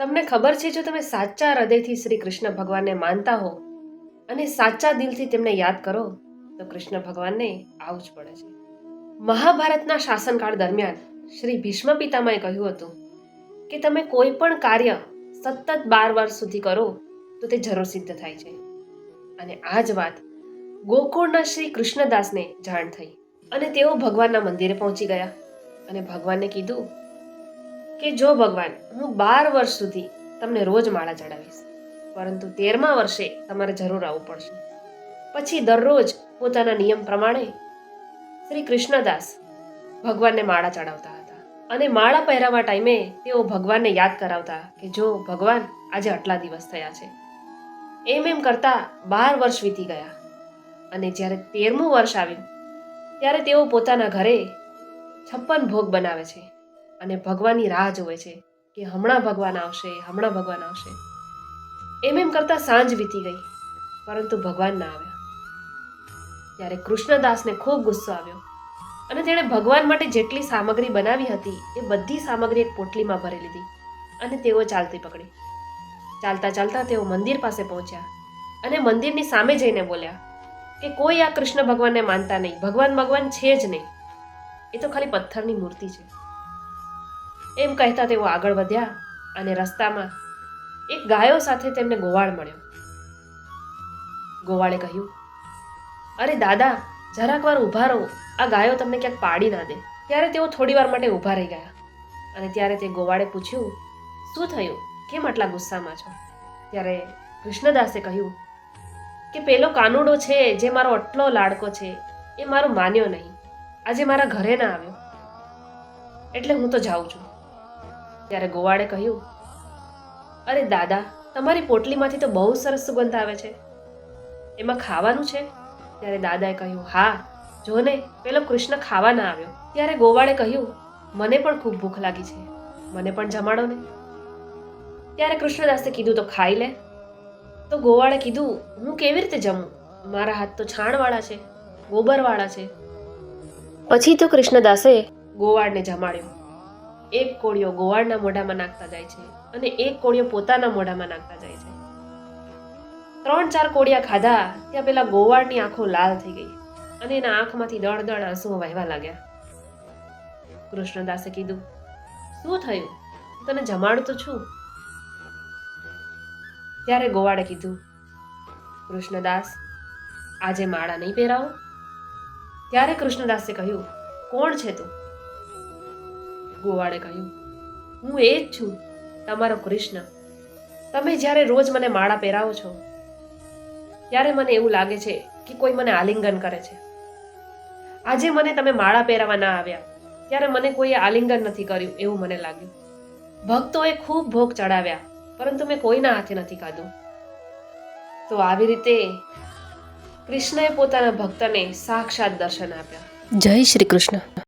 તમને ખબર છે જો તમે સાચા હૃદયથી શ્રી કૃષ્ણ ભગવાનને માનતા હો અને સાચા દિલથી તેમને યાદ કરો, તો કૃષ્ણ ભગવાનને આવું જ પડે છે. મહાભારતના શાસનકાળ દરમિયાન શ્રી ભીષ્મ પિતામાએ કહ્યું હતું કે તમે કોઈ પણ કાર્ય સતત બાર વર્ષ સુધી કરો, તો તે જરૂર સિદ્ધ થાય છે. અને આ જ વાત ગોકુળના શ્રી કૃષ્ણદાસને જાણ થઈ અને તેઓ ભગવાનના મંદિરે પહોંચી ગયા અને ભગવાનને કીધું કે જો ભગવાન, હું બાર વર્ષ સુધી તમને રોજ માળા ચડાવીશ, પરંતુ તેરમા વર્ષે તમારે જરૂર આવવું પડશે. પછી દરરોજ પોતાના નિયમ પ્રમાણે શ્રી કૃષ્ણદાસ ભગવાનને માળા ચડાવતા હતા. અને માળા પહેરાવા ટાઈમે તેઓ ભગવાનને યાદ કરાવતા કે જો ભગવાન, આજે આટલા દિવસ થયા છે. એમ એમ કરતા બાર વર્ષ વીતી ગયા. અને જ્યારે તેરમું વર્ષ આવ્યું, ત્યારે તેઓ પોતાના ઘરે છપ્પન ભોગ બનાવે છે. અને ભગવાનની રાહ જોવે છે કે હમણાં ભગવાન આવશે, હમણાં ભગવાન આવશે. એમ એમ કરતા સાંજ વીતી ગઈ, પરંતુ ભગવાન ના આવ્યા. ત્યારે કૃષ્ણદાસને ખૂબ ગુસ્સો આવ્યો અને તેણે ભગવાન માટે જેટલી સામગ્રી બનાવી હતી, એ બધી સામગ્રી એક પોટલીમાં ભરી લીધી અને તેઓ ચાલતી પકડી. ચાલતા ચાલતા તેઓ મંદિર પાસે પહોંચ્યા અને મંદિરની સામે જઈને બોલ્યા કે કોઈ આ કૃષ્ણ ભગવાનને માનતા નહીં, ભગવાન ભગવાન છે જ નહીં. એ તો ખાલી પથ્થરની મૂર્તિ છે. એમ કહેતા તેઓ આગળ વધ્યા અને રસ્તામાં એક ગાયો સાથે તેમને ગોવાળ મળ્યો. ગોવાળે કહ્યું, અરે દાદા, જરાક વાર ઊભા રહો. આ ગાયો તમને ક્યાંક પાડી ના દે. ત્યારે તેઓ થોડી વાર માટે ઊભા રહી ગયા અને ત્યારે તે ગોવાળે પૂછ્યું, શું થયું? કેમ આટલા ગુસ્સામાં છો? ત્યારે કૃષ્ણદાસે કહ્યું, કે પેલો કાનુડો છે જે મારો આટલો લાડકો છે, એ મારો માન્યો નહીં. આજે મારા ઘરે ના આવ્યો. એટલે હું તો જાઉં છું. ત્યારે ગોવાળે કહ્યું, અરે દાદા, તમારી પોટલીમાંથી તો બહુ સરસ સુગંધ આવે છે. એમાં ખાવાનું છે? ત્યારે દાદાએ કહ્યું, હા જો ને પેલો કૃષ્ણ ખાવા ના આવ્યો. ત્યારે ગોવાળે કહ્યું, મને પણ ખૂબ ભૂખ લાગી છે. મને પણ જમાડો ને. ત્યારે કૃષ્ણદાસે કીધું, તો ખાઈ લે. તો ગોવાળે કીધું, હું કેવી રીતે જમું? મારા હાથ તો છાણવાળા છે, ગોબરવાળા છે. પછી તો કૃષ્ણદાસે ગોવાળને જમાડ્યો. એક કોળિયો ગોવાળના મોઢામાં નાખતા જાય છે અને એક કોળિયો પોતાના મોઢામાં નાખતા જાય છે. ત્રણ ચાર કોળિયા ખાધા, ત્યાં પેલા ગોવાળની આંખો લાલ થઈ ગઈ અને એના આંખમાંથી દળ દળ આંસુઓ વહેવા લાગ્યા. કૃષ્ણદાસે કીધું, શું થયું? તને જમાડું છું. ત્યારે ગોવાળે કીધું, કૃષ્ણદાસ, આજે માળા નહીં પહેરાવો. ત્યારે કૃષ્ણદાસે કહ્યું, કોણ છે તું? ગોવાળે કહ્યું, હું એ જ છું, તમારો કૃષ્ણ. તમે જ્યારે રોજ મને માળા પહેરાવો છો, ત્યારે મને એવું લાગે છે કે કોઈ મને આલિંગન કરે છે. આજે મને તમે માળા પહેરાવા ના આવ્યા, ત્યારે મને કોઈએ આલિંગન નથી કર્યું એવું મને લાગ્યું. ભક્તોએ ખૂબ ભોગ ચડાવ્યા, પરંતુ મેં કોઈના હાથે નથી ખાધું તો આવી રીતે કૃષ્ણએ પોતાના ભક્તને સાક્ષાત દર્શન આપ્યા. જય શ્રી કૃષ્ણ.